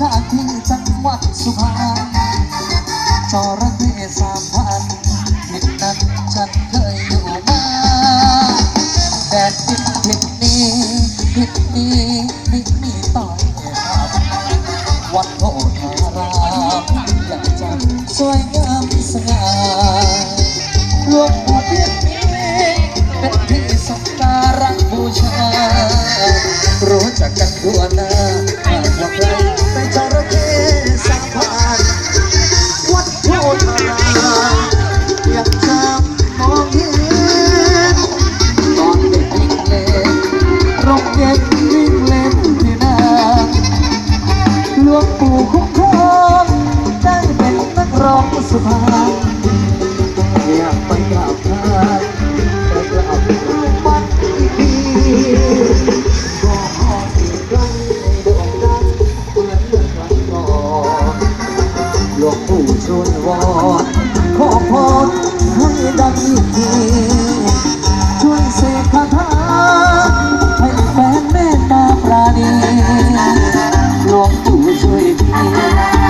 จากที่จังหวัดสุพรรณจระเข้สามพันทิศนั้นฉันเคยอยู่มาแดดดินทิศนี้ทิศนี้ไม่มีต่อยครับวัดโพธารามอยังจำสวยงามสง่าหลวงปู่เทียนนี้เป็นที่สักการะบูชารู้จักกันทั่วหน้า เย็นวิ่งเล่นที่นาหลวงปู่คุ้มครองได้เป็นนักร้องสุพรรณอยากไปกราบท่านไปกราบรูปปั้นอีกทีก็ขออีกครั้งให้โด่งดังเหมือนเมื่อครั้งก่อนหลวงปู่ชวนวอนขอพรให้ดังอีกที would be.